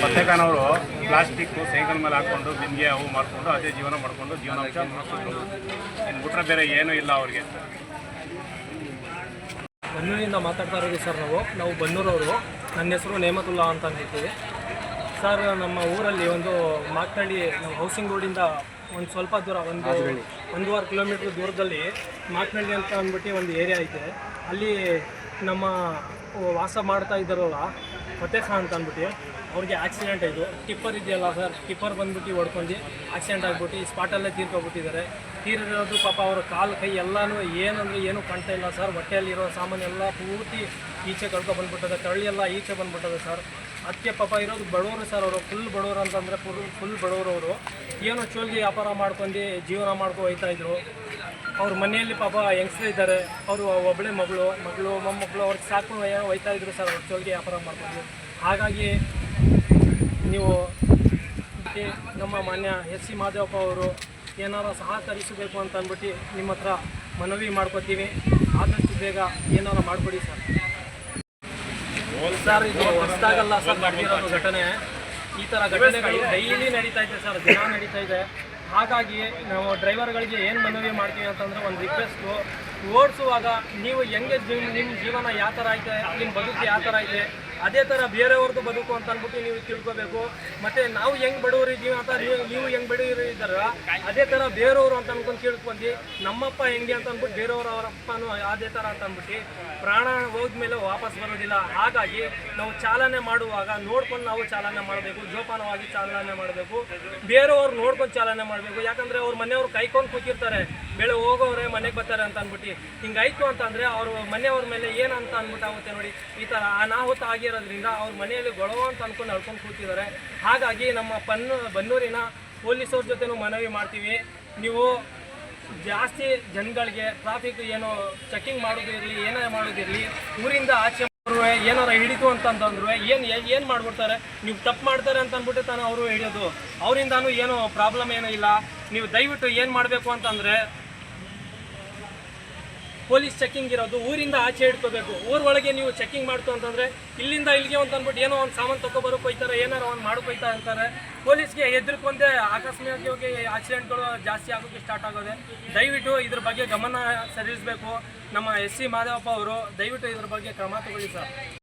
ಪತ್ತೆಕಾನವರು plastic cycle ಮೇಲೆ ಹಾಕೊಂಡು ಬಿಂದಿಗೆ ಅವು ಮಾಡಿಕೊಂಡು ಅದೇ ಜೀವನ ಮಾಡಿಕೊಂಡು ಜೀವನ ಇನ್ನು ಬಿಟ್ರೆ ಬೇರೆ ಏನೂ ಇಲ್ಲ ಅವ್ರಿಗೆ. ಬನ್ನೂರಿಂದ ಮಾತಾಡ್ತಾ ಇರೋದು ಸರ್ ನಾವು. ನಾವು ಬನ್ನೂರವರು. ನನ್ನ ಹೆಸರು ನೇಮತುಲ್ಲಾ ಅಂತ ಹೇಳ್ತೀವಿ ಸರ್ ನಮ್ಮ ಊರಲ್ಲಿ ಒಂದು ಮಾತನಾಡಿ ನಾವು ಹೌಸಿಂಗ್ ರೋಡಿಂದ ಒಂದು ಸ್ವಲ್ಪ ದೂರ ಒಂದು ಒಂದೂವರೆ ಕಿಲೋಮೀಟ್ರ್ ದೂರದಲ್ಲಿ ಮಾತನಾಡಿ ಅಂತ ಅಂದ್ಬಿಟ್ಟು ಒಂದು ಏರಿಯಾ ಐತೆ ಅಲ್ಲಿ ನಮ್ಮ ವಾಸ ಮಾಡ್ತಾ ಇದ್ದಾರಲ್ಲ ಫತೇ ಖಾನ್ ಅಂತ ಅಂದ್ಬಿಟ್ಟು ಅವ್ರಿಗೆ ಆಕ್ಸಿಡೆಂಟ್ ಆಯಿತು. ಟಿಪ್ಪರ್ ಇದೆಯಲ್ಲ ಸರ್ ಟಿಪ್ಪರ್ ಬಂದ್ಬಿಟ್ಟು ಹೊಡ್ಕೊಂಡು ಆಕ್ಸಿಡೆಂಟ್ ಆಗಿಬಿಟ್ಟು ಸ್ಪಾಟಲ್ಲೇ ತೀರ್ಕೊಬಿಟ್ಟಿದ್ದಾರೆ. ತೀರಿರೋದು ಪಾಪ ಅವರ ಕಾಲು, ಕೈ ಎಲ್ಲನೂ ಏನಂದ್ರೆ ಏನೂ ಕಾಣ್ತಾ ಇಲ್ಲ ಸರ್ ಹೊಟ್ಟೆಯಲ್ಲಿರೋ ಸಾಮಾನೆಲ್ಲ ಪೂರ್ತಿ ಈಚೆ ಕಳ್ಕೊ ಬಂದ್ಬಿಟ್ಟದೆ, ತಳ್ಳಿ ಎಲ್ಲ ಈಚೆ ಬಂದ್ಬಿಟ್ಟದೆ ಸರ್ ಅದಕ್ಕೆ ಪಾಪ ಇರೋದು ಬಡವರು ಸರ್ ಅವರು ಫುಲ್ ಬಡವರು ಅಂತಂದರೆ ಫುಲ್ ಫುಲ್ ಬಡವರು ಅವರು. ಏನೋ ಚೋಲ್ಗೆ ವ್ಯಾಪಾರ ಮಾಡ್ಕೊಂಡು ಜೀವನ ಮಾಡ್ಕೊ ಇದ್ರು. ಅವ್ರ ಮನೆಯಲ್ಲಿ ಪಾಪ ಯಂಗ್ಸ್ಟರ್ ಇದ್ದಾರೆ. ಅವರು ಒಬ್ಬಳೆ ಮಗಳು ಮಗಳು ಮೊಮ್ಮಕ್ಕಳು ಅವ್ರಿಗೆ ಸಾಕು ಒಯ್ತಾ ಹೋಯ್ತಾ ಇದ್ರು ಸರ್ ಅವ್ರ ಚೋಲ್ಗೆ ವ್ಯಾಪಾರ ಮಾಡ್ಕೊಂಡು. ಹಾಗಾಗಿ ನೀವು ನಮ್ಮ ಮಾನ್ಯ ಎಸ್ ಸಿ ಮಾದೇವಪ್ಪ ಅವರು ಏನಾರ ಸಹಕರಿಸಬೇಕು ಅಂತ ಅಂದ್ಬಿಟ್ಟು ನಿಮ್ಮ ಹತ್ರ ಮನವಿ ಮಾಡ್ಕೋತೀವಿ. ಆದಷ್ಟು ಬೇಗ ಏನಾರ ಮಾಡಿಕೊಡಿ ಸರ್. ಸರ್ ಇದು ಹೊಸದಾಗಲ್ಲ ಸರ್ ಘಟನೆ? ಈ ಥರ ಘಟನೆಗಳು ಡೈಲಿ ನಡೀತಾ ಇದೆ ಸರ್ ದಿನ ನಡೀತಾ ಇದೆ. ಹಾಗಾಗಿ ನಾವು ಡ್ರೈವರ್ಗಳಿಗೆ ಏನು ಮನವಿ ಮಾಡ್ತೀವಿ ಅಂತಂದರೆ ಒಂದು ರಿಕ್ವೆಸ್ಟು ಓಡಿಸುವಾಗ ನೀವು ಹೆಂಗೆ ಜೀವ ನಿಮ್ಮ ಜೀವನ ಯಾವ ಥರ ಐತೆ ನಿಮ್ಮ ಬದುಕು ಯಾವ ಥರ ಐತೆ ಅದೇ ಥರ ಬೇರೆಯವ್ರದ್ದು ಬದುಕು ಅಂತ ಅಂದ್ಬಿಟ್ಟು ನೀವು ತಿಳ್ಕೊಬೇಕು. ಮತ್ತು ನಾವು ಹೆಂಗ್ ಬಡವರು ಇದ್ದೀವಿ ಅಂತ ನೀವು ಹೆಂಗೆ ಬಡವರು ಇದ್ದಾರ? ಅದೇ ಥರ ಬೇರೆಯವರು ಅಂತ ಅನ್ಕೊಂಡು ತಿಳ್ಕೊಂಡು ನಮ್ಮಪ್ಪ ಹೆಂಗೆ ಅಂತ ಅಂದ್ಬಿಟ್ಟು ಬೇರೆಯವ್ರ ಅವರಪ್ಪನೂ ಅದೇ ಥರ ಅಂತ ಅಂದ್ಬಿಟ್ಟು ಪ್ರಾಣ ಹೋದ್ಮೇಲೆ ವಾಪಸ್ ಬರೋದಿಲ್ಲ. ಹಾಗಾಗಿ ನಾವು ಚಾಲನೆ ಮಾಡುವಾಗ ನೋಡ್ಕೊಂಡು ನಾವು ಚಾಲನೆ ಮಾಡಬೇಕು, ಜೋಪಾನವಾಗಿ ಚಾಲನೆ ಮಾಡಬೇಕು. ಬೇರೆಯವ್ರು ನೋಡ್ಕೊಂಡು ಚಾಲನೆ ಮಾಡಬೇಕು. ಯಾಕಂದರೆ ಅವ್ರ ಮನೆಯವ್ರು ಕೈಕೊಂಡು ಕೂತಿರ್ತಾರೆ. ಬೆಳೆ ಹೋಗೋರೆ, ಮನೆಗೆ ಬರ್ತಾರೆ ಅಂತ ಅಂದ್ಬಿಟ್ಟು ಹಿಂಗಾಯ್ತು ಅಂತಂದರೆ ಅವರು ಮನೆಯವ್ರ ಮೇಲೆ ಏನಂತ ಅಂತ ಆಗುತ್ತೆ ನೋಡಿ, ಈ ಥರ ಅನಾಹುತ ಆಗಿರೋದ್ರಿಂದ ಅವ್ರ ಮನೆಯಲ್ಲಿ ಗೊಳವ ಅಂತ ಅನ್ಕೊಂಡು ನಡ್ಕೊಂಡು ಕೂತಿದ್ದಾರೆ. ಹಾಗಾಗಿ ನಮ್ಮ ಪನ್ನು ಬನ್ನೂರಿನ ಪೊಲೀಸವ್ರ ಜೊತೆನೂ ಮನವಿ ಮಾಡ್ತೀವಿ. ನೀವು ಜಾಸ್ತಿ ಜನಗಳಿಗೆ ಟ್ರಾಫಿಕ್ ಏನು ಚೆಕಿಂಗ್ ಮಾಡೋದಿರಲಿ ಏನೇ ಮಾಡೋದಿರಲಿ ಊರಿಂದ ಆಚೆ ಏನಾರ ಹಿಡಿತು ಅಂತಂದ್ರೆ ಏನು ಏನು ಮಾಡ್ಬಿಡ್ತಾರೆ? ನೀವು ತಪ್ಪು ಮಾಡ್ತಾರೆ ಅಂತ ಅಂದ್ಬಿಟ್ಟು ತಾನು ಅವರು ಹಿಡಿಯೋದು. ಅವರಿಂದಾನು ಏನು ಪ್ರಾಬ್ಲಮ್ ಏನೂ ಇಲ್ಲ. ನೀವು ದಯವಿಟ್ಟು ಏನು ಮಾಡಬೇಕು ಅಂತಂದರೆ ಪೊಲೀಸ್ ಚೆಕಿಂಗ್ ಇರೋದು, ಊರಿಂದ ಆಚೆ ಇಟ್ಕೋಬೇಕು ಊರೊಳಗೆ ನೀವು ಚೆಕಿಂಗ್ ಮಾಡ್ತು ಅಂತಂದ್ರೆ, ಇಲ್ಲಿಂದ ಇಲ್ಲಿಗೆ ಅಂತ ಅಂದ್ಬಿಟ್ಟು ಏನೋ ಒಂದು ಸಾಮಾನು ತೊಗೊಬರೋಕೆ ಹೋಯ್ತಾರೆ, ಏನಾರು ಒಂದು ಮಾಡ್ಕೊಯ್ತಾ ಅಂತಾರೆ. ಪೊಲೀಸ್ಗೆ ಹೆದರ್ಕೊಂಡೆ ಆಕಸ್ಮಿಕವಾಗಿ ಆಕ್ಸಿಡೆಂಟ್ಗಳು ಜಾಸ್ತಿ ಆಗೋಕ್ಕೆ ಸ್ಟಾರ್ಟ್ ಆಗೋದೆ. ದಯವಿಟ್ಟು ಇದ್ರ ಬಗ್ಗೆ ಗಮನ ಸರಿಸಬೇಕು. ನಮ್ಮ ಎಸ್ ಸಿ ಮಾದೇವಪ್ಪ ಅವರು, ದಯವಿಟ್ಟು ಇದ್ರ ಬಗ್ಗೆ ಕ್ರಮ ತಗೊಳ್ಳಿ ಸರ್.